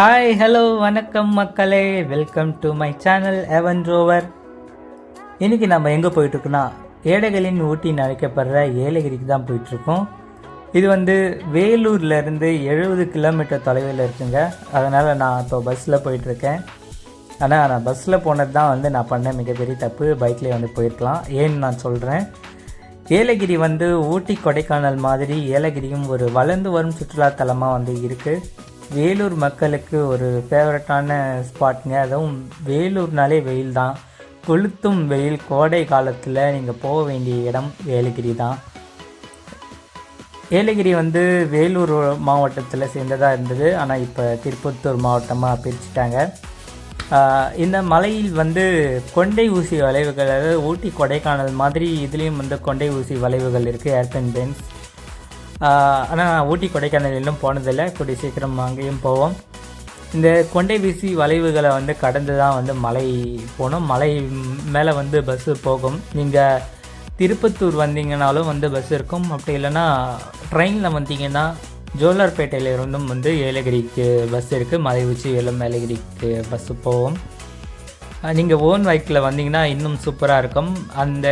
Hi hello வணக்கம் மக்களே. Welcome to my channel Evan rover இன்றைக்கி நம்ம எங்கே போயிட்டுருக்கோன்னா ஏழைகளின் ஊட்டின்னு அழைக்கப்படுற ஏலகிரிக்கு தான் போயிட்டுருக்கோம். இது வந்து வேலூர்லேருந்து எழுபது கிலோமீட்டர் தொலைவில் இருக்குங்க. அதனால் நான் இப்போ பஸ்ஸில் போயிட்டுருக்கேன். ஆனால் நான் பஸ்ஸில் போனது தான் வந்து நான் பண்ண மிகப்பெரிய தப்பு. பைக்லேயே வந்து போயிருக்கலாம். ஏன்னு நான் சொல்கிறேன் ஏலகிரி வந்து ஊட்டி கொடைக்கானல் மாதிரி ஏலகிரியும் ஒரு வளர்ந்து வரும் சுற்றுலாத்தலமாக வந்து இருக்குது வேலூர் மக்களுக்கு ஒரு ஃபேவரட்டான ஸ்பாட்டுங்க அதுவும் வேலூர்னாலே வெயில் தான். கொளுத்தும் வெயில் கோடை காலத்தில் நீங்கள் போக வேண்டிய இடம் ஏலகிரி தான். ஏலகிரி வந்து வேலூர் மாவட்டத்தில் சேர்ந்ததாக இருந்தது. ஆனால் இப்போ திருப்பத்தூர் மாவட்டமாக பிரிச்சுட்டாங்க. இந்த மலையில் வந்து கொண்டை ஊசி வளைவுகள் அதாவது ஊட்டி கொடைக்கானல் மாதிரி இதுலேயும் வந்து கொண்டை ஊசி வளைவுகள் இருக்குது ஏர்பென் பென்ஸ் ஆனால் ஊட்டி கொடைக்கானல் இன்னும் போனதில்லை. கூடிய சீக்கிரம் அங்கேயும் போவோம். இந்த கொண்டை வீசி வளைவுகளை வந்து கடந்து தான் வந்து மலை போகணும். மலை மேலே வந்து பஸ்ஸு போகும். நீங்கள் திருப்பத்தூர் வந்தீங்கனாலும் வந்து பஸ் இருக்கும். அப்படி இல்லைன்னா ட்ரெயினில் வந்தீங்கன்னா ஜோலார்பேட்டையிலிருந்தும் வந்து ஏலகிரிக்கு பஸ் இருக்குது மலை உச்சி ஏலம் ஏலகிரிக்கு பஸ்ஸு போவோம். நீங்கள் ஓன் பைக்கில் வந்தீங்கன்னா இன்னும் சூப்பராக இருக்கும். அந்த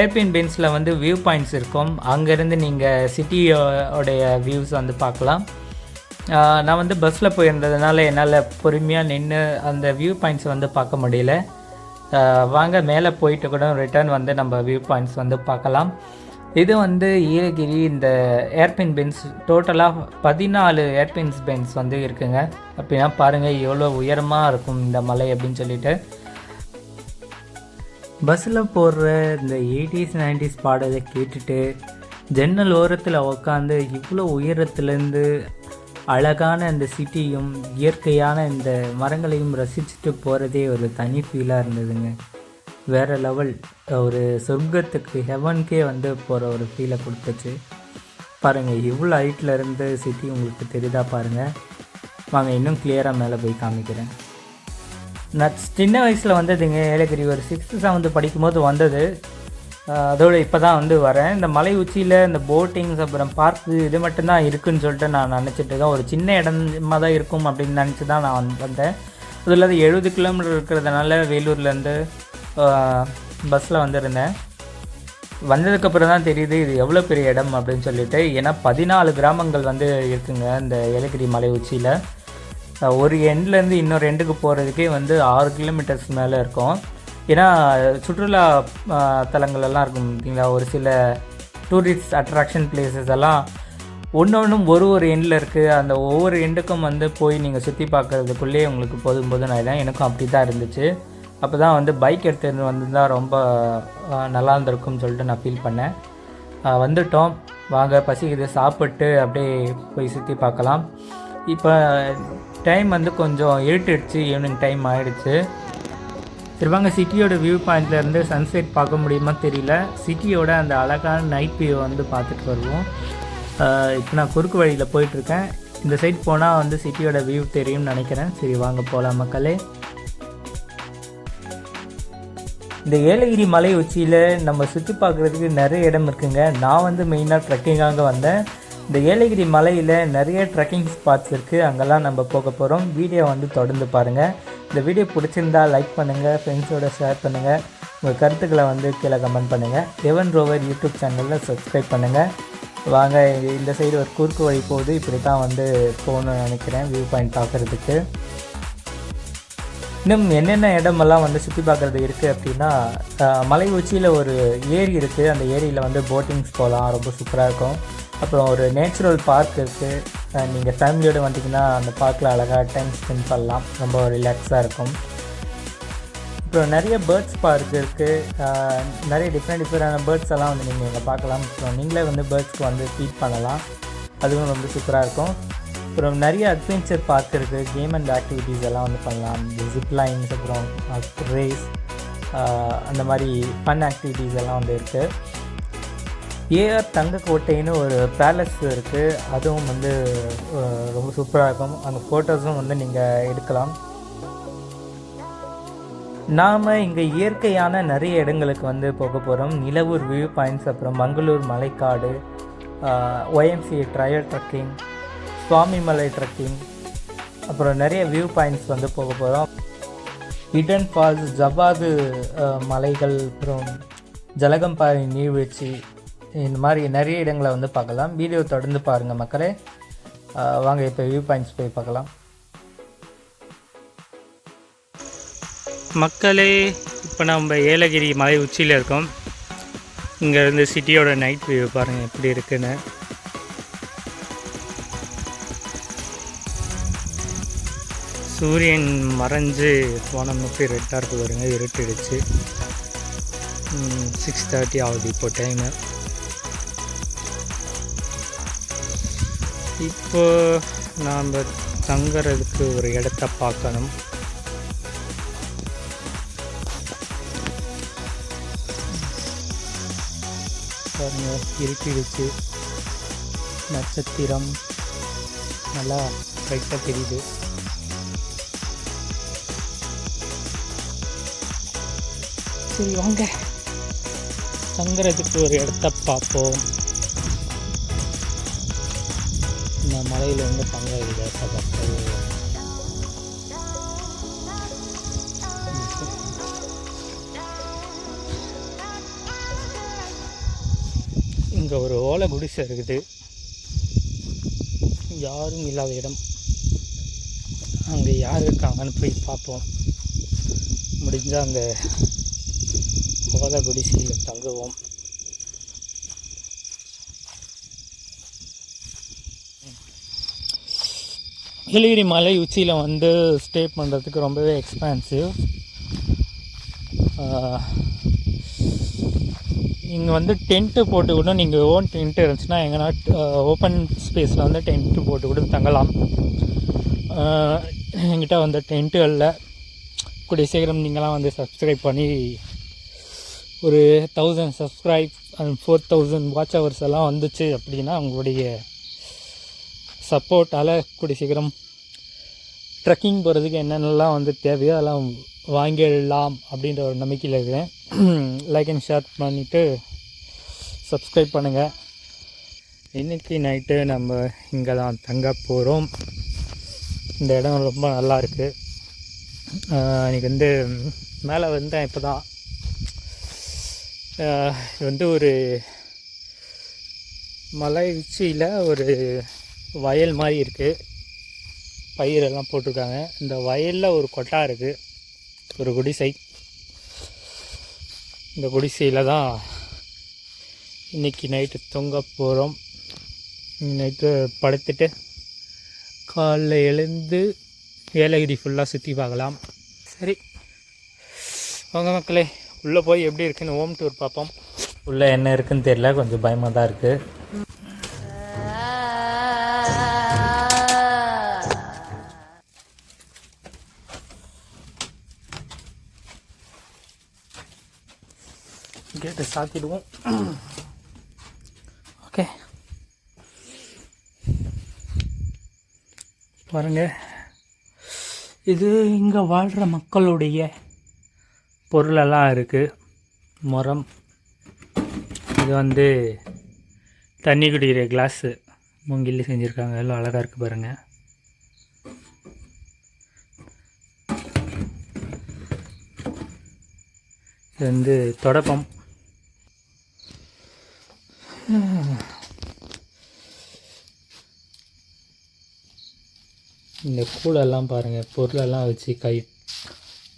ஏர்பின் பென்ஸில் வந்து வியூ பாயிண்ட்ஸ் இருக்கும். அங்கேருந்து நீங்கள் சிட்டியோடைய வியூஸ் வந்து பார்க்கலாம். நான் வந்து பஸ்ஸில் போயிருந்ததுனால என்னால் பொறுமையாக நின்று அந்த வியூ பாயிண்ட்ஸ் வந்து பார்க்க முடியல. வாங்க மேலே போயிட்டு கூட ரிட்டர்ன் வந்து நம்ம வியூ பாயிண்ட்ஸ் வந்து பார்க்கலாம். இது வந்து ஈரகிரி இந்த ஏர்பின் பென்ஸ் டோட்டலாக பதினாலு ஏர்பின்ஸ் பென்ஸ் வந்து இருக்குங்க. அப்படின்னா பாருங்கள் எவ்வளோ உயரமாக இருக்கும் இந்த மலை அப்படின்னு சொல்லிட்டு. பஸ்ஸில் போடுற இந்த எயிட்டிஸ் நைன்டிஸ் பாடலை கேட்டுட்டு ஜன்னல் ஓரத்தில் உக்காந்து இவ்வளோ உயரத்துலேருந்து அழகான இந்த சிட்டியும் இயற்கையான இந்த மரங்களையும் ரசிச்சுட்டு போகிறதே ஒரு தனி ஃபீலாக இருந்ததுங்க. வேறு லெவல் ஒரு சொர்க்கத்துக்கு ஹெவன்கே வந்து போகிற ஒரு ஃபீலை கொடுத்துச்சு. பாருங்கள் இவ்வளோ ஹைட்டில் இருந்து சிட்டி உங்களுக்கு தெரியுதா பாருங்கள் வாங்க இன்னும் கிளியராக மேலே போய் காமிக்கிறேன். நான் சின்ன வயசில் வந்ததுங்க ஏலகிரி ஒரு சிக்ஸ்த்து செவன்த்து படிக்கும்போது வந்தது. அதோடு அதோட இப்போ தான் வந்து வரேன். இந்த மலை உச்சியில் இந்த போட்டிங்ஸ் அப்புறம் பார்க்கு இது மட்டும்தான் இருக்குன்னு சொல்லிட்டு நான் நினச்சிட்டு தான் ஒரு சின்ன இடமா தான் இருக்கும் அப்படின்னு நினச்சி தான் நான் வந்தேன். அது இல்லாத எழுபது கிலோமீட்டர் இருக்கிறதுனால வேலூர்லேருந்து பஸ்ஸில் வந்திருந்தேன். வந்ததுக்கப்புறம் தான் தெரியுது இது எவ்வளோ பெரிய இடம் அப்படின்னு சொல்லிட்டு. ஏன்னா பதினாலு கிராமங்கள் வந்து இருக்குங்க இந்த ஏலகிரி மலை உச்சியில். ஒரு எண்ட்லேருந்து இன்னொரு எண்டுக்கு போகிறதுக்கே வந்து ஆறு கிலோமீட்டர்ஸ் மேலே இருக்கும். ஏன்னா சுற்றுலா அஹ், தலங்கள் எல்லாம் இருக்கும் பார்த்தீங்களா ஒரு சில டூரிஸ்ட் அட்ராக்ஷன் பிளேசஸ் எல்லாம் ஒன்று ஒன்றும் ஒரு ஒரு எண்டில் இருக்குது அந்த ஒவ்வொரு எண்டுக்கும் வந்து போய் நீங்கள் சுற்றி பார்க்குறதுக்குள்ளேயே உங்களுக்கு போதும் போதும் ஆகிடும் எனக்கும் அப்படி தான் இருந்துச்சு. அப்போ தான் வந்து பைக் எடுத்துகிட்டு வந்திருந்தால் ரொம்ப நல்லா இருந்திருக்கும்னு சொல்லிட்டு நான் ஃபீல் பண்ணேன். வந்துட்டோம். வாங்க பசிக்குது சாப்பிட்டு அப்படியே போய் சுற்றி பார்க்கலாம். இப்போ டைம் வந்து கொஞ்சம் இருட்டுடுச்சு ஈவினிங் டைம் ஆயிடுச்சு. சரி வாங்க சிட்டியோட வியூ பாயிண்ட்லேருந்து சன்செட் பார்க்க முடியுமா தெரியல. சிட்டியோட அந்த அழகான நைட் வியூ வந்து பார்த்துட்டு வருவோம். இப்போ நான் குறுக்கு வழியில் போயிட்டுருக்கேன். இந்த சைட் போனால் வந்து சிட்டியோட வியூ தெரியும்னு நினைக்கிறேன். சரி வாங்க போகலாம் மக்களே. இந்த ஏலகிரி மலை உச்சியில் நம்ம சுற்றி பார்க்குறதுக்கு நிறைய இடம் இருக்குங்க. நான் வந்து மெயினாக ட்ரெக்கிங்காக வந்தேன். இந்த ஏலகிரி மலையில் நிறைய ட்ரெக்கிங் ஸ்பாட்ஸ் இருக்குது அங்கெல்லாம் நம்ம போக போகிறோம் வீடியோ வந்து தொடர்ந்து பாருங்கள் இந்த வீடியோ பிடிச்சிருந்தா லைக் பண்ணுங்கள் ஃப்ரெண்ட்ஸோட ஷேர் பண்ணுங்கள் உங்கள் கருத்துக்களை வந்து கீழே கமெண்ட் பண்ணுங்கள் எவன் ரோவர் யூடியூப் சேனலில் சப்ஸ்கிரைப் பண்ணுங்கள் வாங்க இந்த சைடு ஒரு குறுக்கு வழி போகுது. இப்படி தான் வந்து போகணும்னு நினைக்கிறேன் வியூ பாயிண்ட் பார்க்குறதுக்கு. இன்னும் என்னென்ன இடமெல்லாம் வந்து சுற்றி பார்க்குறது இருக்குது அப்படின்னா மலை உச்சியில் ஒரு ஏரி இருக்குது அந்த ஏரியில் வந்து போட்டிங்ஸ் போகலாம். ரொம்ப சூப்பராக இருக்கும். அப்புறம் ஒரு நேச்சுரல் பார்க் இருக்குது நீங்கள் ஃபேமிலியோடு வந்தீங்கன்னா அந்த பார்க்கில் அழகாக டைம் ஸ்பெண்ட் பண்ணலாம். ரொம்ப ரிலாக்ஸாக இருக்கும். அப்புறம் நிறைய பேர்ட்ஸ் பார்க் இருக்குது நிறைய டிஃப்ரெண்ட் டிஃப்ரெண்டான பேர்ட்ஸ் எல்லாம் வந்து நீங்கள் இங்கே பார்க்கலாம். அப்புறம் நீங்களே வந்து பேர்ட்ஸ்க்கு வந்து ஃபீட் பண்ணலாம். அதுவும் ரொம்ப சூப்பராக இருக்கும். அப்புறம் நிறைய அட்வென்ச்சர் பார்க் இருக்குது கேம் அண்ட் ஆக்டிவிட்டீஸ் எல்லாம் வந்து பண்ணலாம். இந்த ஜிப் லைன்ஸ் அப்புறம் ரேஸ் அந்த மாதிரி ஃபன் ஆக்டிவிட்டீஸ் எல்லாம் வந்து இருக்குது ஏஆர் தங்கக்கோட்டைன்னு ஒரு பேலஸ் இருக்குது அதுவும் வந்து ரொம்ப சூப்பராக இருக்கும். அந்த ஃபோட்டோஸும் வந்து நீங்கள் எடுக்கலாம். நாம் இங்கே இயற்கையான நிறைய இடங்களுக்கு வந்து போக போகிறோம் நிலவூர் வியூ பாயிண்ட்ஸ் அப்புறம் Mangalore மலைக்காடு YMCA trail trekking Swamimalai trekking அப்புறம் நிறைய வியூ பாயிண்ட்ஸ் வந்து போக போகிறோம் ஹிடன் ஃபால்ஸ் ஜவ்வாது மலைகள் அப்புறம் ஜலகம்பாறை நீர்வீழ்ச்சி இந்த மாதிரி நிறைய இடங்களை வந்து பார்க்கலாம். வீடியோ தொடர்ந்து பாருங்கள் மக்களே. வாங்க இப்போ வியூ பாயிண்ட்ஸ் போய் பார்க்கலாம். மக்களே இப்போ நம்ம ஏலகிரி மலை உச்சியில் இருக்கோம். இங்கேருந்து சிட்டியோட நைட் வியூ பாருங்கள் எப்படி இருக்குன்னு. சூரியன் மறைஞ்சு போன போனமுக்கு ரெட்டாக இருக்கு பாருங்கள் இருட்டிடுச்சு. சிக்ஸ் தேர்ட்டி ஆகுது இப்போ டைமு இப்போ நாம் தங்குறதுக்கு ஒரு இடத்த பார்க்கணும். பாருங்கள் இருட்டிடுச்சு. நட்சத்திரம். நல்லா கைட்ட தெரியுது. சரி வாங்க. தங்குறதுக்கு ஒரு இடத்த பார்ப்போம். அந்த மலையில் வந்து பங்காளி இடத்த இங்கே ஒரு ஓலை குடிசை இருக்குது. யாரும் இல்லாத இடம். அங்கே யார் இருக்காங்கன்னு போய் பார்ப்போம். முடிஞ்சால் அந்த ஓலை குடிசையில் தங்குவோம். நீலகிரி மலை உச்சியில் வந்து ஸ்டே பண்ணுறதுக்கு ரொம்பவே எக்ஸ்பென்சிவ் இங்கே வந்து டென்ட்டு போட்டு கூட நீங்கள் ஓன் டென்ட் இருந்துச்சுன்னா எங்கன்னா ஓப்பன் ஸ்பேஸில் வந்து டென்ட்டு போட்டு கூட தங்கலாம் என்கிட்ட வந்து டென்ட்டு இல்லை கூடிய சீக்கிரம் நீங்களாம் வந்து சப்ஸ்கிரைப் பண்ணி ஒரு thousand subscribe and four thousand watch hours எல்லாம் வந்துச்சு அப்படின்னா உங்களுடைய சப்போர்ட்டால் கூடிய சீக்கிரம் ட்ரெக்கிங் போகிறதுக்கு என்னென்னலாம் வந்து தேவையோ அதெல்லாம் வாங்கிடலாம் அப்படின்ற ஒரு நம்பிக்கையில் இருக்கிறேன். லைக் அண்ட் ஷேர் பண்ணிவிட்டு சப்ஸ்கிரைப் பண்ணுங்கள் இன்றைக்கி நைட்டு நம்ம இங்கே தான் தங்க போகிறோம் இந்த இடம் ரொம்ப நல்லா இருக்குது இன்றைக்கி வந்து மேலே வந்தேன் இப்போ தான் இது வந்து ஒரு மலை உச்சியில் ஒரு வயல் மாதிரி இருக்குது பயிரெல்லாம் போட்டிருக்காங்க. இந்த வயலில் ஒரு கொட்டா இருக்குது ஒரு குடிசை. இந்த குடிசையில் தான் இன்றைக்கி நைட்டு தூங்க போகிறோம் நைட்டு படுத்துட்டு காலைல எழுந்து ஏலகிரி ஃபுல்லாக சுற்றி பார்க்கலாம். சரி. வாங்க மக்களே உள்ளே போய் எப்படி இருக்குன்னு ஹோம் டூர் பார்ப்போம். உள்ளே என்ன இருக்குன்னு தெரியல கொஞ்சம் பயமாக தான் இருக்குது கேட்டை சாத்திடுவோம். ஓகே. பாருங்க. இது இங்கே வாழ்கிற மக்களுடைய பொருளெல்லாம் இருக்குது மரம். இது வந்து தண்ணி குடிக்கிற கிளாஸு மூங்கில் செஞ்சுருக்காங்க. எல்லாம் அழகாக இருக்குது பாருங்கள் இது வந்து தொடப்பம். இந்த கூடெல்லாம் பாருங்கள் பொருளெல்லாம் வச்சு கை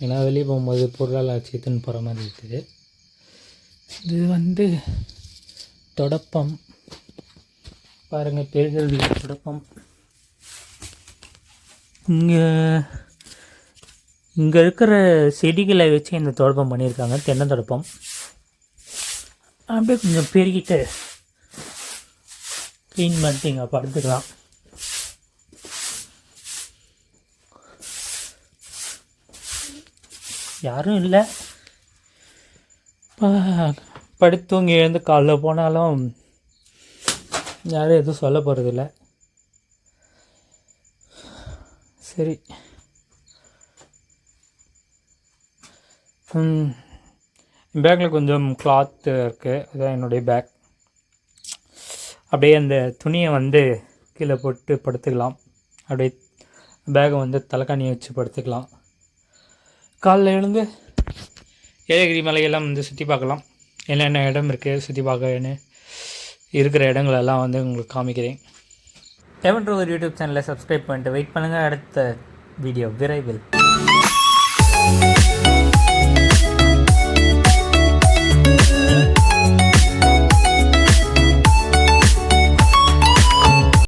ஏன்னா வெளியே போகும்போது பொருளெல்லாம் வச்சு எடுத்துன்னு போகிற மாதிரி இருக்குது. இது வந்து தொடப்பம். பாருங்கள் பெருகிறது தொடப்பம். இங்கே இங்கே இருக்கிற செடிகளை வச்சு இந்த தொடப்பம் பண்ணியிருக்காங்க தென்னை தொடப்பம். அப்படியே கொஞ்சம் பெருகிட்டு க்ளீன் பண்ணிட்டு இங்கே படுத்துக்கலாம் யாரும் இல்லை. ப- படுத்து தூங்கி எழுந்து காலைல போனாலும் யாரும் எதுவும் சொல்ல போகிறதில்ல சரி. பேக்கில் கொஞ்சம் கிளாத்து இருக்குது அதுதான் என்னுடைய பேக் அப்படியே அந்த துணியை வந்து கீழே போட்டு படுத்துக்கலாம். அப்படியே பேகை வந்து தலைக்காணியை வச்சு படுத்துக்கலாம். காலைல எழுந்து ஏலகிரி மலையெல்லாம் வந்து சுற்றி பார்க்கலாம். என்னென்ன இடம் இருக்குது சுற்றி பார்க்கன்னு இருக்கிற இடங்களெல்லாம் வந்து உங்களுக்கு காமிக்கிறேன். எவன் ஒரு யூடியூப் சேனலை சப்ஸ்கிரைப் பண்ணிட்டு வெயிட் பண்ணுங்கள் அடுத்த வீடியோ விரைவில்.